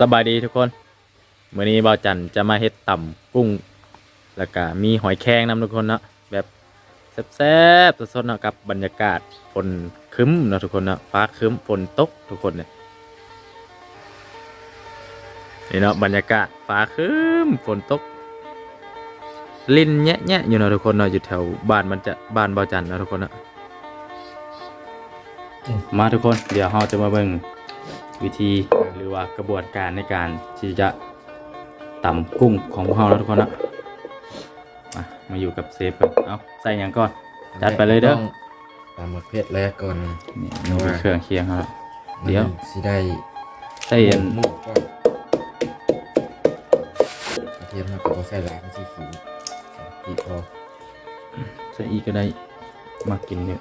สบายดีทุกคนเมื้อนี้บ่าวจันจะมาเฮ็ดต่ำกุ้ง แล้วก็มีหอยแครงนำทุกคนเนาะแบบแซ่บๆสดๆเนาะกับบรรยากาศฝนคึ้มเนาะทุกคนเนาะฟ้าคึ้มฝนตกทุกคนเนี่ยนี่เนาะบรรยากาศฟ้าคึ้มฝนตก ลินแยะๆอยู่เนาะทุกคนเนาะอยู่แถวบ้านมันจะบ้านบ่าวจันเนาะทุกคนเนาะมาทุกคนเดี๋ยวเราจะมาเบิ่งวิธี รือว่ากระบวนการในการที่จะตำกุ้งของพวกเราแล้วทุกคนนะมามาอยู่กับเซฟกันเอาใส่หยังก่อนจัดไปเลยเด้อตามประเภทแรกก่อนนี่นี่คือเครื่องเคียงครับเดี๋ยวมันสิได้ใส่อันหมูก่อนกระเทียมเราก็บ่ใส่หลายมันสิขี้ขี้พอใส่อีกก็ได้มากินเนี่ย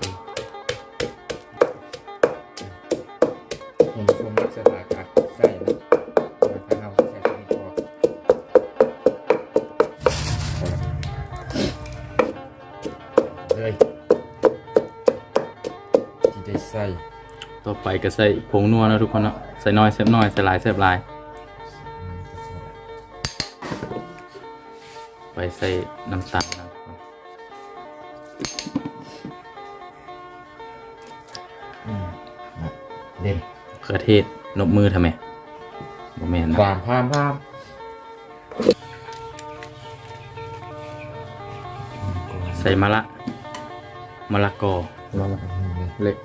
ต่อไปก็ใส่ผงนัวนะทุกคนเนาะใส่น้อยเซฟน้อยใส่หลายเซฟหลาย ไปใส่น้ำตาลนะทุกคนอืมนะเด่นมะเขือเทศนบมือทำไมบ่แม่นนะความพามพามใส่มะละมะละกอเราละเล็ก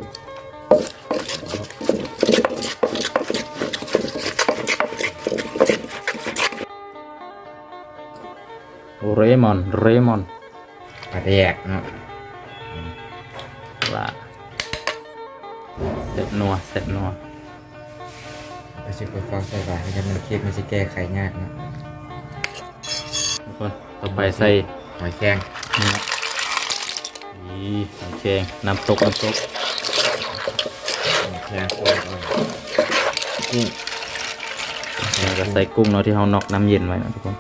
เรมอน เรมอนปลาแดกเนาะละเสร็จนัว เสร็จนัวไปชิคกฟองใส่บาตรให้กันมันเค้กมันจะแก้ไขยากเนาะทุกคน ต่อไปใส่หอยแครงนี่นะนี่หอยแครงน้ำตกน้ำตกหอย แครงโคตรเลยกุ้งแล้วก็ใส่กุ้งเนาะที่เรานอกน้ำเย็นไว้นะทุกคน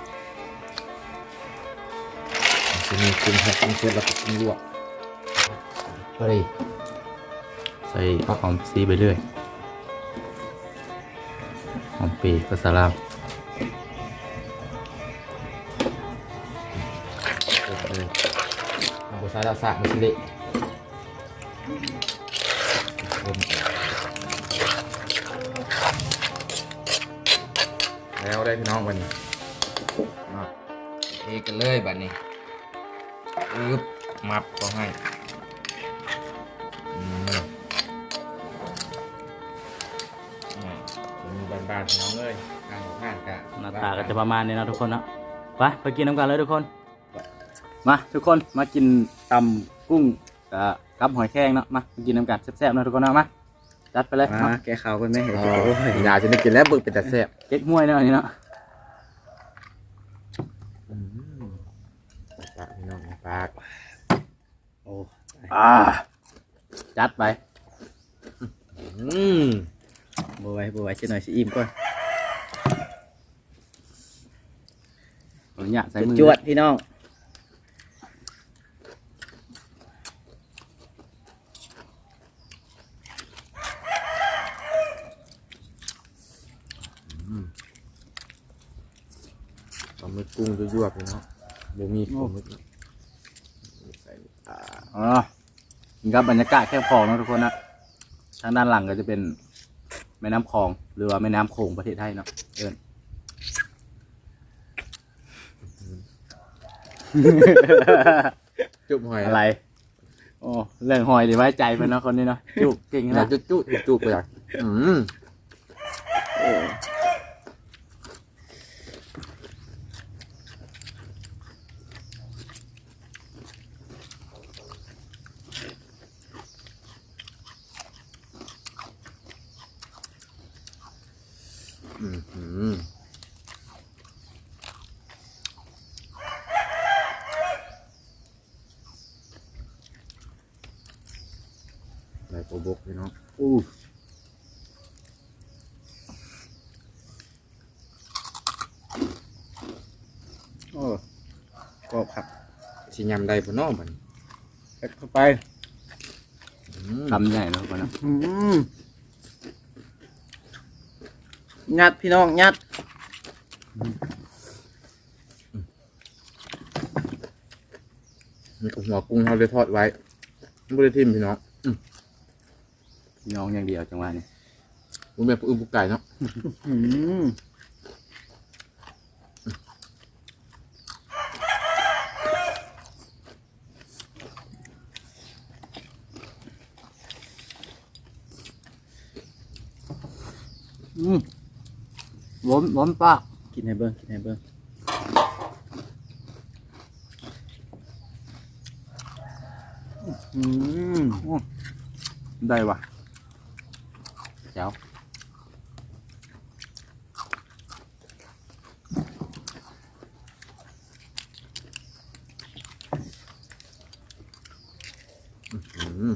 จะมีกุ้งครับกุ้งเสร็จแล้วก็กุ้งลวกพอดีใส่ข้าวหอมซีไปเรื่อยหอมปีภาษาลาวจบเลยเอาไปใส่แล้วสากมันสิเละ ได้พี่น้องวันนี้มาเทกันเลยบัดนี้อึบมับก็ให้อืมอ่าเป็นบานๆพี่น้องเลยข้างข้างกะหน้าตาก็จะประมาณนี้นะทุกคนนะไปไปกินน้ำกันเลยทุกคน มาทุกคนมากินตำกุ้งกับกับหอยแครงเนาะมามากินน้ำกันแซ่บๆนะทุกคนนะมา จัดไปเลยมามาแกเขากันไหมโอ้ยอยากจะได้กินแล้วบึกเป็นแต่แซ่บเก๊กห้วยเนาะอันนี้เนาะปากพี่น้องปากโอ้อ่าจัดไปอืมบัวไว้บัวไว้เช่นหน่อยสิอิ่มก่อนขออนุญาตใส่มือจวดพี่น้อง ปลาห มึกกุ้งยั่วๆพี่น้องบ่มีปลาหมึกเนาะใส่อ่าอ๋อนี่ครับบรรยากาศแค่คลองนะทุกคนนะทางด้านหลังก็จะเป็นแม่น้ำคลองหรือว่าแม่น้ำโขงประเทศไทยเนาะเอิญจุบหอยอะไรโอ้เรื่องหอยดีไว้ใจเพื่อนเนาะคนนี้เนาะจุกเก่งอยานะกจะจุบจุบไปอยากอืมอืมอื ใส่โปบกพี่น้องอู้โอ้ก็ผักชิยำได้ปะเน้อมันเอ็ดเข้าไปอืมคำใหญ่เนาะคนนะ อืม ยัดพี่น้องยัดมีหัวกุ้งเขาได้ทอดไว้ไม่ได้ทิมพี่น้องพี่น้องอย่างเดียวจังหวะนี้มันเป็นอึ้งปุกไก่เนาะ ล้มล้มปากกินให้เบิ้งกินให้เบิ้งอืมได้ว่ะเจ้าอืม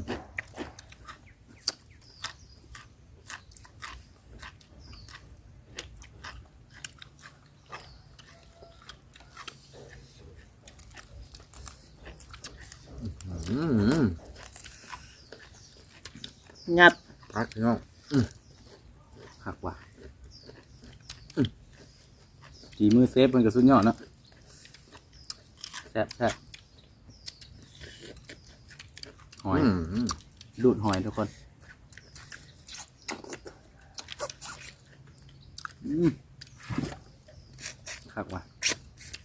อืม ยัดพักพี่น้องหักว่ะอืมฝีมือเซฟมันก็สุดยอดเนาะแซ่บแซ่บหอยอืมดูดหอยทุกคนอืมคักว่ะ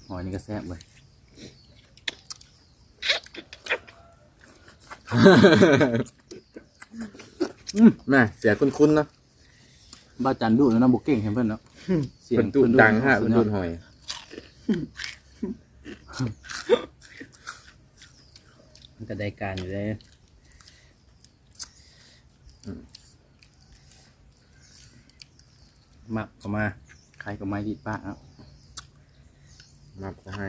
หอยนี่ก็แซ่บเลย แม่เสียคุ้นๆเนาะบ้าจันดูดแล้วนะบุกเก่งเห็นเพื่อนเนาะเสียเป็นตูดพิ่ดังฮะสุเป็นยตูอดหอย มันก็ได้การอยู่เลยหมักออกมาใครก็ไม่ดีป้าเนาะมาขอให้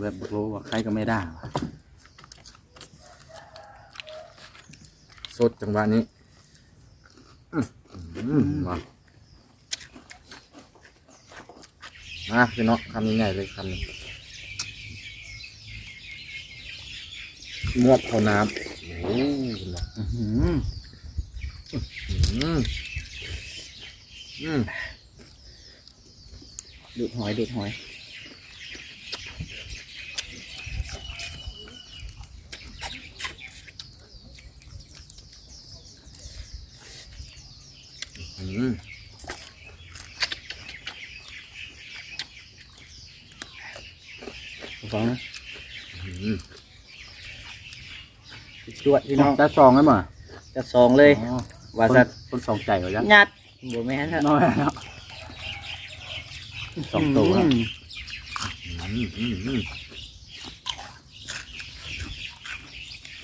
แบบบอกโลว่าใครก็ไม่ได้ว่ะ สดจังหวะนี้มามาพี่น้องคำนี้ใหญ่เลยคำนี้มวบเขาน้ำโอ้โหคุณหมออื้อหืออืมอืมดูดหอยดูดหอย ฟังนะอืมจวดพี่น้องจะซองไหมบ่จะสองเลยอ๋อว่าคนจะคนสองใจเหรอยังยัดบัวแม่นฮะน้อยเนาะสองตัวอืมอืมอืมอืม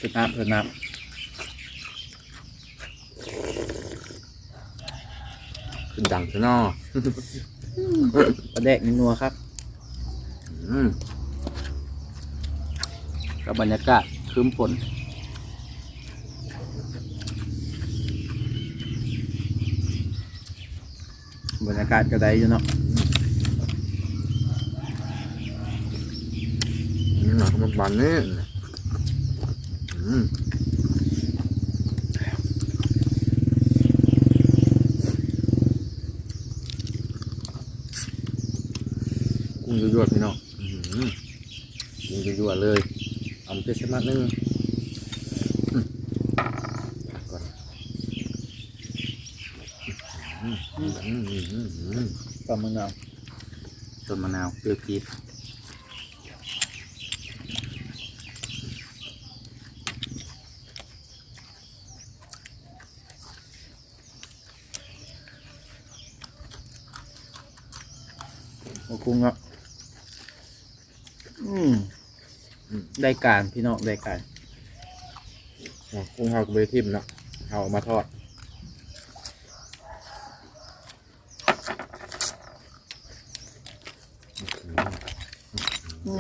สุดน้ำสุดน้ขึ้ ดังซะเนอำประแดกนินัวครับอืมกับบรรยากาศคืมฝนบรรยากาศก็ได้อยู่เนาะนี่หนักมันบานนี่อืม ยวๆพี่น้องอืมกุ้งยั่วๆเลยเอาไปสักมัดนึงก่อนมอืมอืมอืมอืมอืมปลาหมึกเอาต้นมะนาวเปรี้ยวจี๊ดโอ้กุ้งเนาะอืม ได้การพี่น้องได้การอ๋อกุ้งเฮาก็ไปทิมเนาะเฮาเอามาทอด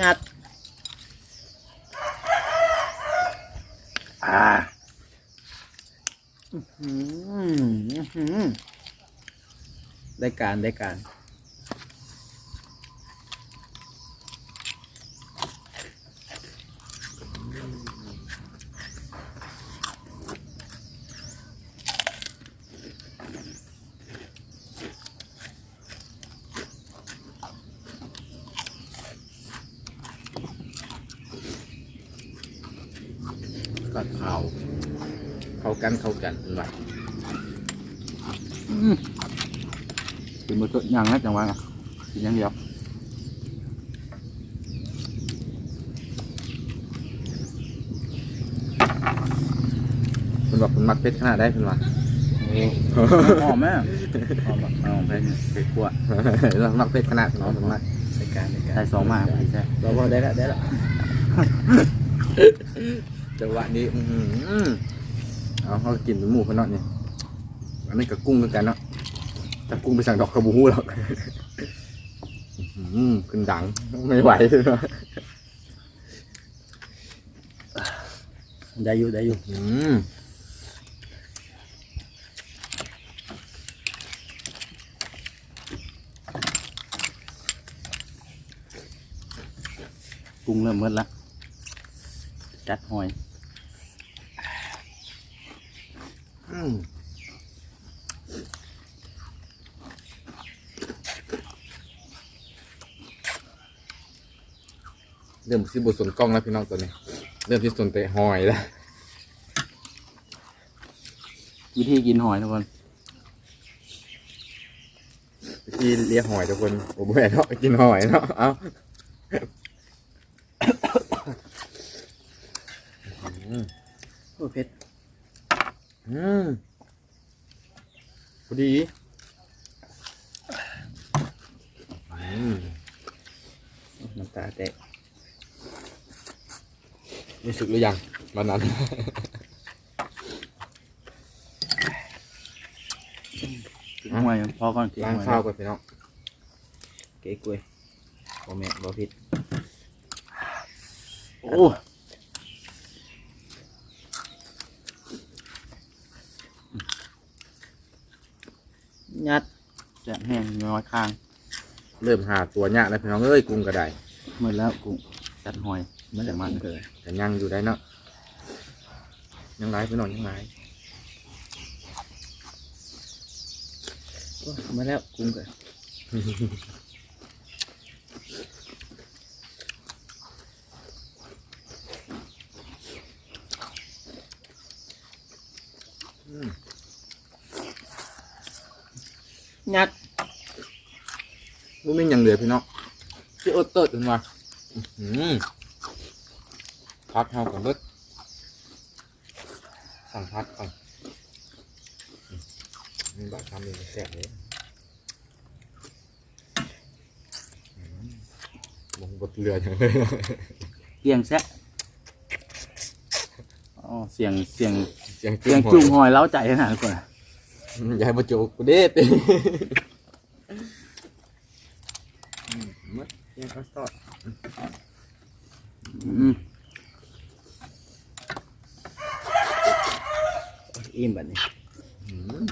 งัดอ่าอืมอื้อหือได้การได้การ กับข้าวเข้ากันเข้ากันเป็นว่าอืมกินมาจดยังนะจังหวะน่ะกินอย่างเดียวเป็นบอกเป็นมักเป็ดขนาดได้เป็นว่าหอมไหมหอมแบบหอมแพงเผ็ดกว่าเรามักเป็ดขนาดเนาะเป็นมักในการในการใส่สองมาไม่ใช่เราพอได้ละได้ละ จังหวะนี้อื้อหือเอาเขากินเป็นหมูพะเนาะนี่อันนี้กับกุ้งเหมือนกันเนาะแต่กุ้งไปสั่งดอกกระบูฮู้หรอกอื้อหือขึ้นดังไม่ไหวเลยเนาะได้อยู่ได้อยู่อืมกุ้งเริ่มมืดละจัดหอย อืมเริ่มที่บทสนกล้องแล้วพี่น้องตัวนี้ เริ่มที่สนเตะหอยแล้ว วิธีกินหอยทุกคนที่เรียกหอยทุกคนโอ้โหเนาะกินหอยเนาะเอาโอ้เผ็ด อืมพอดีอืมน้ำตาแตกนี่สุกหรือยังวันนั้น กินหอยพอก่อนกินล้างหอยข้าวก่อนพี่น้องเก๋กล้วยบ่แม่นบ่ผิดโอ้ ยัดแจะแห้งน้อยข้างเริ่มหาตัวยากแล้วพี่น้องเอ้ยกุ้งกระไดมืดแล้วกุ้งจัดหอยไม่แต่มันเกิดแต่ยังอยู่ได้เนาะยังไรพี่น้องยังไรโอ้มาแล้วกุ้งเกิด ยัดรู้ไม่ยังเหลือพี่น้องที่อดเติร์ดขึ้นมาอื้อหือพักเท่ากับเบิดสั่งพักก่อนอืมบ้าทำเองแสบเลยอืมลงบดเรืออย่างเลยเกียงแซะอ๋อเสียงเสียงเสียงเสียงจุ่มหอยเล้าใจขนาดนั้นก่อน อย่าให้มาโจกกูเด็ดมัดยังก็สอดอืมอิ่มบัดนี้อืม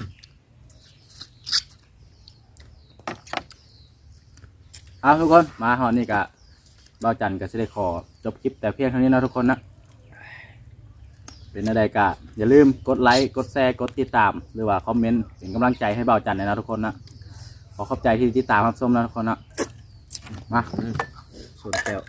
เอาทุกคนมาหอนี่กะเบาจันกับเสได็ขอจบคลิปแต่เพียงเท่านี้นะทุกคนนะ เป็นอะไรกะอย่าลืมกดไลค์กดแชร์กดติดตาม หรือว่าคอมเมนต์เป็นกำลังใจให้เบาจันหนอยนะทุกคนนะขอขอบใจที่ติดตามรับส้มนะทุกคนนะมาส่วนแก้ว